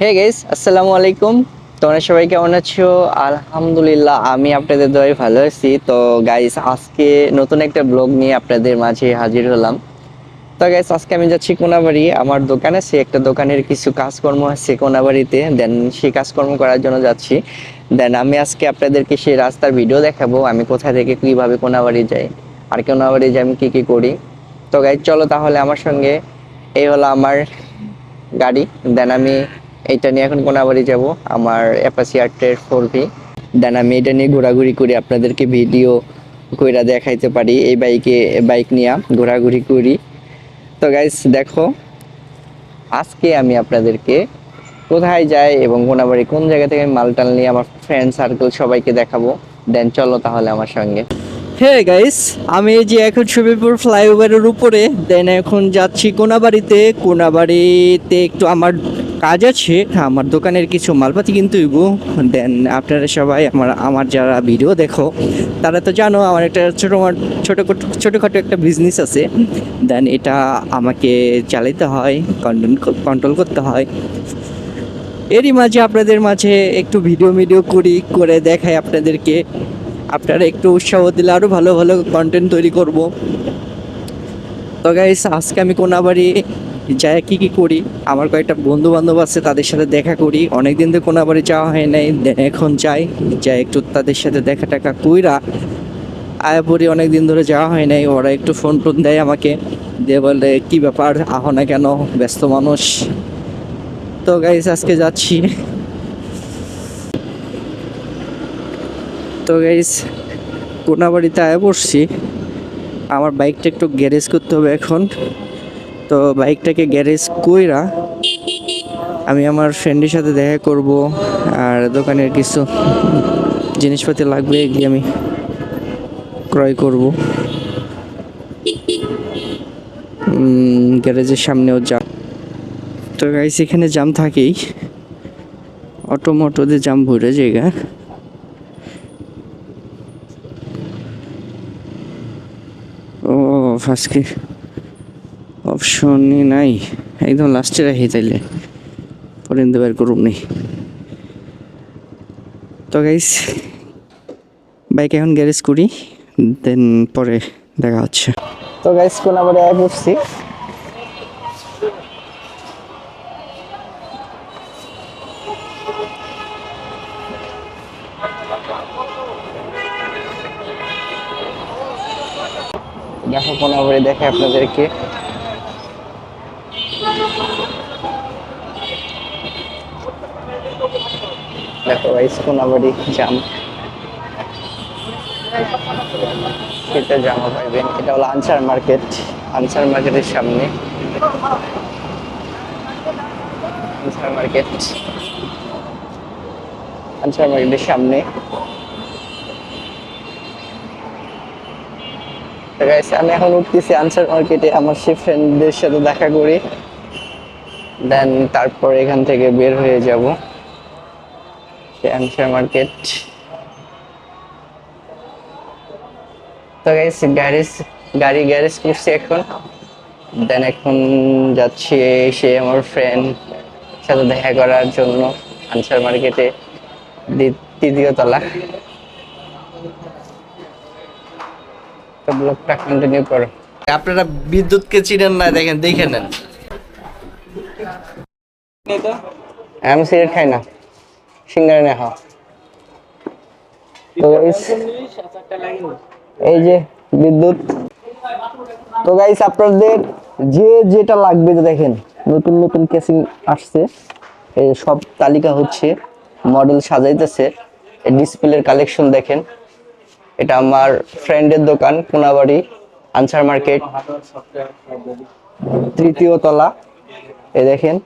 Hey guys আসসালামু আলাইকুম তোমরা সবাই কেমন আছো? আলহামদুলিল্লাহ, আমি আপনাদের দয় ভালো আছি। তো গাইস আজকে নতুন একটা ব্লগ নিয়ে আপনাদের মাঝে হাজির হলাম। তো গাইস আজকে আমি যাচ্ছি কোনাবাড়ি। আমার দোকান আছে, একটা দোকানের কিছু কাজকর্ম আছে কোনাবাড়িতে। দেন সেই কাজকর্ম করার জন্য যাচ্ছি। দেন আমি আজকে আপনাদেরকে সেই রাস্তার ভিডিও দেখাবো, আমি কোথা থেকে কীভাবে কোনাবাড়ি যাই, আর কোনাবাড়ি যাই আমি কী কী করি। তো গাইস চলো তাহলে আমার সঙ্গে, এই হলো আমার গাড়ি। দেন আমি এইটা নিয়ে এখন কোনাবাড়ি যাব, আমার অ্যাপাসি আর্টের ফোর ভি দেন আমি এটা নিয়ে ঘোরাঘুরি করি, আপনাদেরকে ভিডিও কইরা দেখাইতে পারি, এই বাইকে বাইক নিয়ে ঘোরাঘুরি করি। তো গাইস দেখো, আজকে আমি আপনাদেরকে কোথায় যাই এবং কোনাবাড়ি কোন জায়গা থেকে আমি মালটাল নিয়ে আমার ফ্রেন্ড সার্কেল সবাইকে দেখাবো। দেন চলো তাহলে আমার সঙ্গে। হ্যাঁ গাইস আমি যে এখন ছবিপুর ফ্লাইওভারের উপরে দেন এখন যাচ্ছি কোনাবাড়িতে। কোনাবাড়িতে একটু আমার কাজ আছে। আমার দোকানের কিছু মালপাতি কিন্তু দেন আপনারা সবাই আমার আমার যারা ভিডিও দেখো, তারা তো জানো আমার একটা ছোটো ছোটো, ছোটোখাটো একটা বিজনেস আছে। দেন এটা আমাকে চালাতে হয় কন্ট্রোল কন্ট্রোল করতে হয়। এরই মাঝে আপনাদের মাঝে একটু ভিডিও ভিডিও করি, করে দেখাই আপনাদেরকে। আপনারা একটু উৎসাহ দিলে আরও ভালো ভালো কন্টেন্ট তৈরি করব। তো গাইস আজকে আমি কোনাবাড়ি যাই কি কি করি? আমার কয়েকটা বন্ধু বান্ধব আছে, তাদের সাথে দেখা করি। অনেক দিন ধরে কোনাবাড়ি যাওয়া হয় নাই এখন যাই। যাই একটু তাদের সাথে দেখা টাকা কইরা আয়া পড়ি অনেক দিন ধরে যাওয়া হয় নাই। ওরা একটু ফোন টোন দেয় আমাকে। দিয়ে বলে, কী ব্যাপার? আহ না কেন? ব্যস্ত মানুষ। তো গাইস আজকে যাচ্ছি। তো গাইস কোনাবাড়িতে আয়া পড়ছি। আমার বাইকটা একটু গ্যারেজ করতে হবে এখন। তো বাইকটাকে গ্যারেজ কইরা আমি আমার ফ্রেন্ডের সাথে দেখা করব আর দোকানের কিছু জিনিসপাতি লাগবে এগুলি আমি ক্রয় করব। গ্যারেজের সামনেও যা। তো গাইস এখানে জাম থাকেই। অটো মোটোতে জাম ভরে জায়গা। ও আজকে অপশনই নাই। একদম লাস্টে রাখি তাইলে। পরে বের করুম নেই তো গাইস বাইক এখন গ্যারেজ করি দেন পরে দেখা হচ্ছে। তো গাইস কোন আবার এক উঠছি। দেখো কোন আবার দেখে আপনাদেরকে। দেখো কোন আবারই জাম এটা জামা পাইবেন এটা হলো আনসার মার্কেট। আনসার মার্কেটের সামনে। Answer market. আনসার মার্কেটের সামনে। আমি এখন উঠতেছি আনসার মার্কেটে, আমার সে ফ্রেন্ডদের সাথে দেখা করি। দেন তারপর এখান থেকে বের হয়ে যাব। আনসার মার্কেট তো গাইস গ্যারেজ গাড়ি গ্যারেজ করছি এখন। দেন এখন যাচ্ছি সে আমার ফ্রেন্ড সাথে দেখা করার জন্য আনসার মার্কেটে তৃতীয় তলা। তো ব্লগটা কন্টিনিউ করো। আপনারা বিদ্যুৎকে চিনেন না দেখেন দেখে নেন। আমি সিগারেট খাই না। সিঙ্গারে না খাও তো এই যে বিদ্যুৎ। তো গাইস আপনাদের যে যেটা লাগবে যে দেখেন নতুন নতুন কেসিং আসছে। এই সব তালিকা হচ্ছে মডেল সাজাইতেছে। ডিসপ্লের কালেকশন দেখেন। এটা আমার ফ্রেন্ডের দোকান কোনাবাড়ি আনসার মার্কেট তৃতীয় তলা। এই দেখেন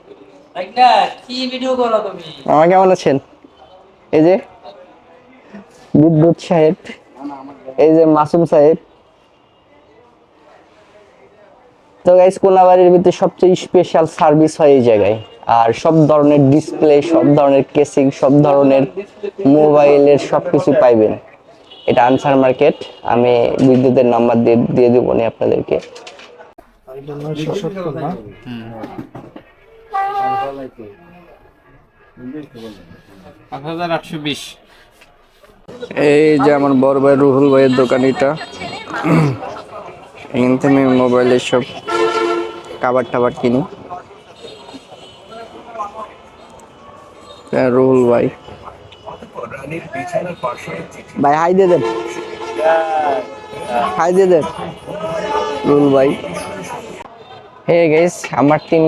একটা কি ভিডিও আমার কেমন আছেন? এই যে বিদ্যুৎ সাহেব এই যে মাসুম সাহেব। তো গাইস কোনাবাড়ির ভিতরে সবচেয়ে স্পেশাল সার্ভিস হয় এই জায়গায়। আর সব ধরনের ডিসপ্লে সব ধরনের কেসিং সব ধরনের মোবাইলের সব কিছু পাইবেন। এটা আনসার মার্কেট আমি বিদ্যুতের নাম্বার দিয়ে দিয়ে দেবো নি আপনাদেরকে। এই যে আমার বড় ভাই রুহুল ভাইয়ের দোকান এটা। এখান থেকে আমি মোবাইলের সব কাবার টাবার কিনি। হ্যাঁ, রুহুল ভাই। ভাই হাই দিয়ে দেন। হাই দিয়ে দেন। রুহুল ভাই। হে গেস আমার তিন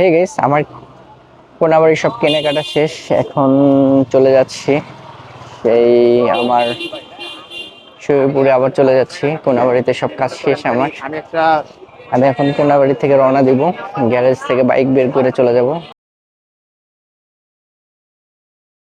হে গেস আমার কোনাবাড়ি সব কেনাকাটা শেষ এখন চলে যাচ্ছি। সেই আমার শরীরপুরে আবার চলে যাচ্ছি কোনাবাড়িতে সব কাজ শেষ আমার। আমি একটা আমি এখন কোনাবাড়ি থেকে রওনা দিব গ্যারেজ থেকে বাইক বের করে চলে যাব।